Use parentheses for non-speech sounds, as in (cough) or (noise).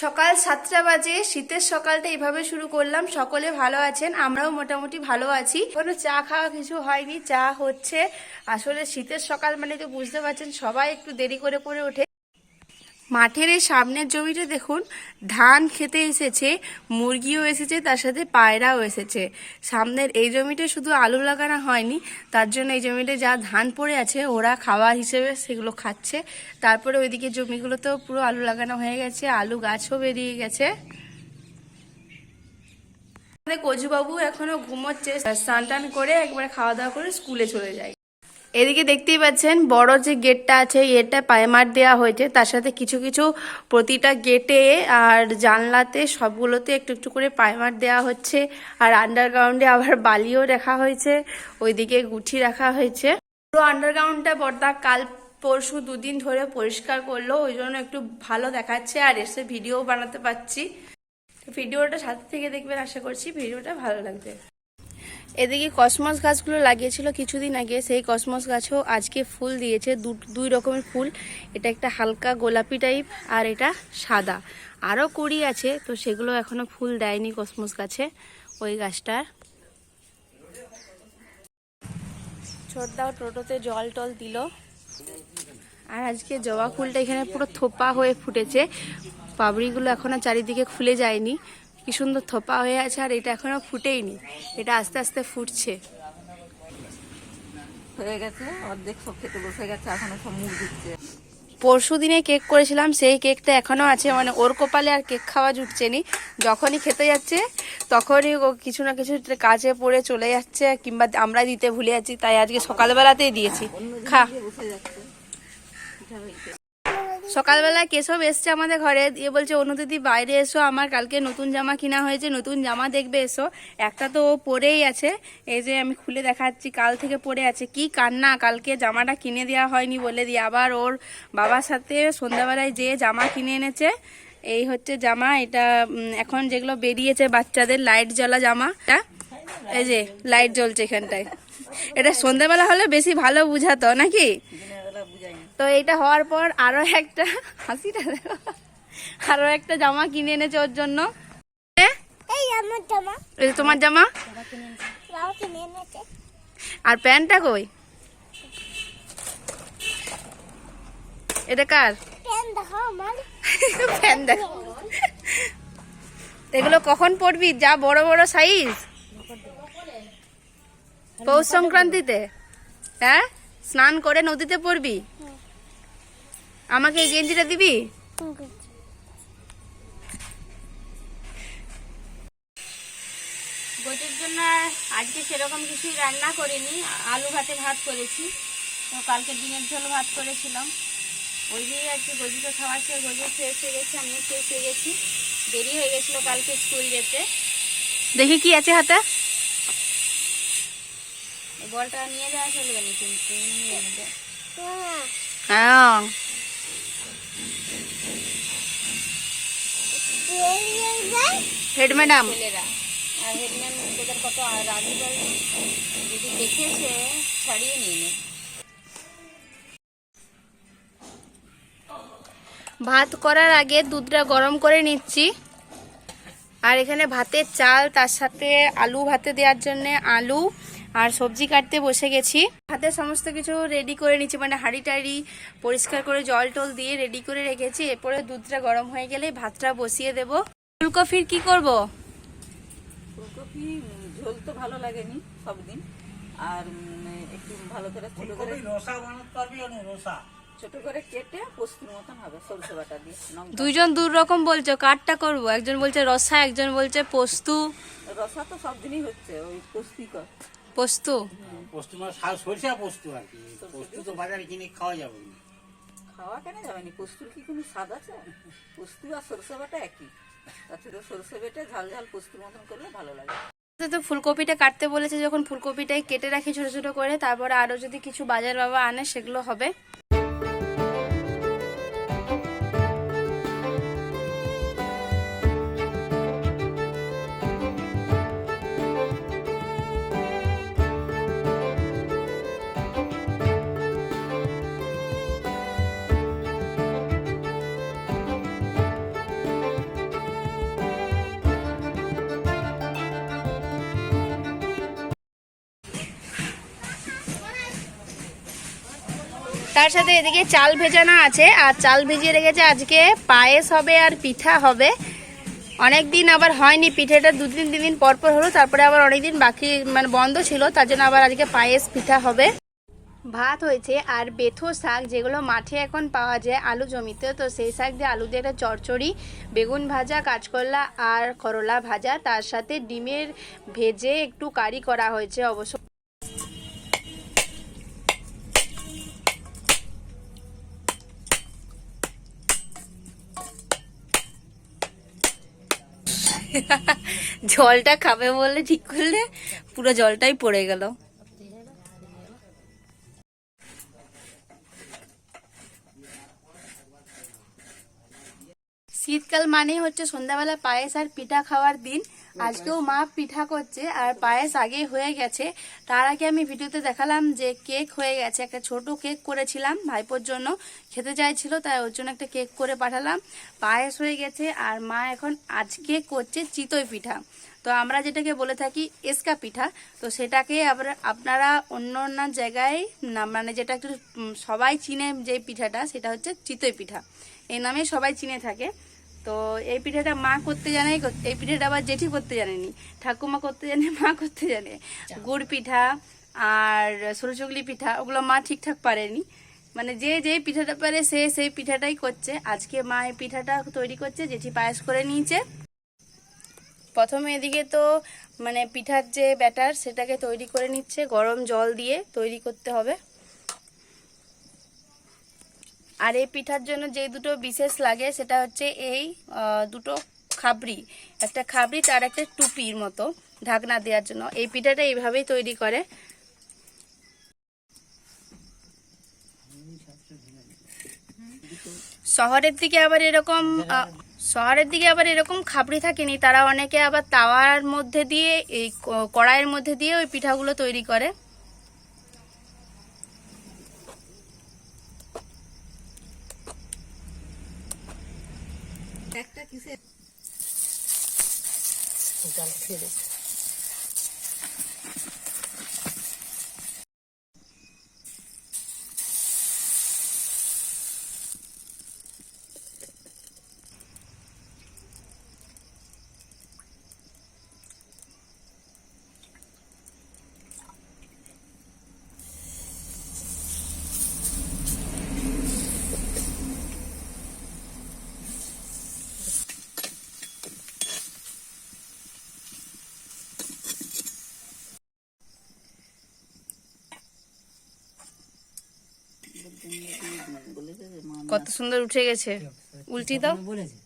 সকাল সাতটা বাজে, শীতের সকালটা এভাবে শুরু করলাম। সকলে ভালো আছেন, আমরাও মোটামুটি ভালো আছি। কোনো চা খাওয়া কিছু হয়নি, চা হচ্ছে। আসলে শীতের সকাল মানে তো বুঝতে পারছেন, সবাই একটু দেরি করে করে ওঠে। মাঠের এই সামনের জমিটা দেখুন, ধান খেতে এসেছে, মুরগিও এসেছে, তার সাথে পায়রাও এসেছে। সামনের এই জমিটা শুধু আলু লাগানো হয়নি, তার জন্য এই জমিতে যা ধান পড়ে আছে, ওরা খাবার হিসেবে সেগুলো খাচ্ছে। তারপরে ওইদিকে জমিগুলোতেও পুরো আলু লাগানো হয়ে গেছে, আলু গাছও বেরিয়ে গেছে। কচুবাবু এখনও ঘুমোচ্ছে, স্নান টান করে একবারে খাওয়া দাওয়া করে স্কুলে চলে যায়। এদিকে দেখতেই পাচ্ছেন, বড় যে গেটটা আছে এটা পাইমার দেওয়া হয়েছে। তার সাথে কিছু কিছু প্রতিটা গেটে আর জানলাতে সবগুলোতে একটু একটু করে পাইমার দেওয়া হচ্ছে। আর আন্ডারগ্রাউন্ডে আবার বালিও রাখা হয়েছে, ওইদিকে গুঠি রাখা হয়েছে। পুরো আন্ডারগ্রাউন্ডটা বর্দা কাল পরশু দুদিন ধরে পরিষ্কার করল, ওই জন্য একটু ভালো দেখাচ্ছে আর এসে ভিডিও বানাতে পারছি। ভিডিওটা সাথে থেকে দেখবেন, আশা করছি ভিডিওটা ভালো লাগবে। এদিকে কসমস গাছগুলো লাগিয়েছিল কিছুদিন আগে। সেই কসমস গাছও আজকে ফুল দিয়েছে। দুই রকমের ফুল। এটা একটা হালকা গোলাপি টাইপ আর এটা সাদা। আরও কুড়ি আছে, তো সেগুলো এখনও ফুল দেয়নি কসমস গাছে। ওই গাছটার। ছোটদাও টোটোতে জল টল দিল। আর আজকে জবা ফুলটা এখানে পুরো থোপা হয়ে ফুটেছে। পাবড়িগুলো এখনও চারিদিকে খুলে যায়নি। কি সুন্দর থোপা হয়ে আছে আর এটা এখনও ফুটেইনি। এটা আস্তে আস্তে ফুটছে। হয়ে গেছে অর্ধেক সব খেতে বসে গেছে এখনও সব মুখ দিচ্ছে পরশু দিনে কেক করেছিলাম সেই কেকটা এখনও আছে মানে ওর কপালে আর কেক খাওয়া জুটছে নি যখনই খেতে যাচ্ছে তখনই ও কিছু না কিছু কাজে পড়ে চলে যাচ্ছে কিংবা আমরা দিতে ভুলে যাচ্ছি তাই আজকে সকালবেলাতেই দিয়েছি। খা। সকালবেলা কেশব এসছে আমাদের ঘরে, দিয়ে বলছে অনুদিদি বাইরে এসো, আমার কালকে নতুন জামা কিনা হয়েছে, নতুন জামা দেখবে, এসো। একটা তো ও পরেই আছে, এই যে আমি খুলে দেখাচ্ছি, কাল থেকে পরে আছে। কি কান্না, কালকে জামাটা কিনে দেওয়া হয়নি বলে দিয়ে আবার ওর বাবার সাথে সন্ধ্যাবেলায় যে জামা কিনে এনেছে, এই হচ্ছে জামা, এটা এখন যেগুলো বেরিয়েছে বাচ্চাদের লাইট জ্বলা জামাটা এই যে, লাইট জ্বলছে এখানটায়। এটা সন্ধ্যাবেলা হলে বেশি ভালো বুঝাতো, নাকি দিনের বেলা বুঝাই না তো এইটা হওয়ার পর আরও একটা (laughs) হাসিটা দেখো। আরও একটা জামা কিনে এনেছে ওর জন্য। তোমার জামা? আর প্যান্টটা কই? এটা কার? এগুলো কখন পরবি? যা বড় বড় সাইজ পৌষ সংক্রান্তিতে। হ্যাঁ? স্নান করে নদীতে পড়বি? আমাকে এই গেঞ্জিটা দিবি? গতির জন্য আজকে সেরকম কিছুই রান্না করিনি আলু ভাতে ভাত করেছি। তো কালকে ডিমের ঝোল ভাত করেছিলাম। ওই দিয়েই আজকে গজিকে খাওয়াচ্ছে গজি শেষ হয়ে গেছে আমিও শেষ হয়ে গেছি। দেরি হয়ে গেছিল কালকে স্কুল যেতে। দেখি কি আছে হাতে। বলটা নিয়ে যাওয়া চলবে না কিন্তু নিয়ে নেবে হ্যাঁ। Head madam. ছেলেরা। আর হেডম্যান তোদের কত রাজি যদি দেখেছে ছাড়িয়ে নিয়ে ভাত করার আগে দুধটা গরম করে নিচ্ছি। আর এখানে ভাতের চাল তার সাথে আলু ভাতে দেওয়ার জন্য আলু আর সবজি কাটতে বসে গেছি। ভাতে সমস্ত কিছু রেডি করে নিচ্ছি মানে হাঁড়ি টাড়ি পরিষ্কার করে জল টল দিয়ে রেডি করে রেখেছি। এরপরে দুধটা গরম হয়ে গেলে ভাতটা বসিয়ে দেবো। ফুলকপির কি করব? ফুলকপি ঝোল তো ভালো লাগেনি সবদিন। আর একটু ভালো করে ছোট করে রসা বানাতে পারবি না রসা। ছোট করে কেটে পোস্তির মতন হবে সরষে বাটা দিয়ে দুইজন দু রকম বলছো করব? একজন বলছে রসা একজন বলছে পোস্তু। রসা তো সব দিনই হচ্ছে ওই পুষ্টিকর পোস্তু? পোস্ত মানে সরিষা পোস্ত আর কি। পোস্ত তো বাজারে কিনে খাওয়া যাবে না। খাওয়া কেন যাবে না? পোস্তুর কি কোনো স্বাদ আছে? পোস্ত আর সরষে বাটা একই। তাছাড়া তো সরষে বেটে ঝাল ঝাল পোস্তুর মতন করলে ভালো লাগে। তো ফুলকপিটা কাটতে বলেছে যখন ফুলকপিটাই কেটে রাখি ছোট ছোট করে তারপরে আরও যদি কিছু বাজার বাবা আনে সেগুলো হবে। তার সাথে এদিকে চাল ভেজানো আছে, আর চাল ভিজিয়ে রেখেছে আজকে পায়েস হবে আর পিঠা হবে। অনেক দিন আবার হয়নি পিঠেটা দু তিন তিন দিন পরপর পর হলো, তারপরে আবার অনেক দিন বাকি মানে বন্ধ ছিল, তার জন্য আবার আজকে পায়েস, পিঠা হবে। ভাত হয়েছে আর বেথো শাক, যেগুলো মাঠে এখন পাওয়া যায় আলু জমিতে, তো সেই শাক দিয়ে আলু দিয়ে একটা চচ্চড়ি বেগুন ভাজা, কাঁচকলা আর করলা ভাজা, তার সাথে ডিমের ভেজে একটু কারি করা হয়েছে অবশ্য। জলটা খাবে বলে ঠিক করলে পুরো জলটাই পড়ে গেল। শীতকাল মানে হচ্ছে সন্ধ্যাবেলা পায়েস আর পিঠা খাওয়ার দিন। আজকেও মা পিঠা করছে আর পায়েস আগেই হয়ে গেছে। তার আগে আমি ভিডিওতে দেখালাম যে কেক হয়ে গেছে। একটা ছোট কেক করেছিলাম ভাইপোর জন্য। খেতে চাইছিল তাই ওর জন্য একটা কেক করে পাঠালাম। পায়েস হয়ে গেছে আর মা এখন আজকে করছে চিতই পিঠা। তো আমরা যেটাকে বলে থাকি এসকা পিঠা। তো সেটাকে আবার আপনারা অন্য অন্য জায়গায় না মানে যেটা একটু সবাই চিনে যে পিঠাটা সেটা হচ্ছে চিতই পিঠা। এই নামে সবাই চিনে থাকে। তো এই পিঠাটা মা করতে জানে এই পিঠাটা আবার জেঠি করতে জানেনি ঠাকুমা করতে জানে মা করতে জানে। গুড় পিঠা আর সরু চুগলি পিঠা ওগুলো মা ঠিকঠাক পারেনি। মানে যে যে পিঠাটা পারে সে সেই পিঠাটাই করছে। আজকে মা এই পিঠাটা তৈরি করছে জেঠি পায়েস করে নিয়েছে। প্রথমে এদিকে তো মানে পিঠার যে ব্যাটার সেটাকে তৈরি করে নিচ্ছে গরম জল দিয়ে তৈরি করতে হবে। আর এই পিঠার জন্য যে দুটো বিশেষ লাগে সেটা হচ্ছে এই দুটো খাবরি একটা খাবরি তার একটা টুপির মতো ঢাকনা দেওয়ার জন্য। এই পিঠাটা এইভাবেই তৈরি করে। শহরের দিকে আবার এরকম শহরের দিকে আবার এরকম খাবরি থাকেনি। তারা অনেকে আবার তাওয়ার মধ্যে দিয়ে, এই কড়াইয়ের মধ্যে দিয়ে ওই পিঠাগুলো তৈরি করে। একটা কিসের? জাল ছেড়ে বলেছে যে মা কত সুন্দর উঠে গেছে। উল্টি দাও। বলেছে।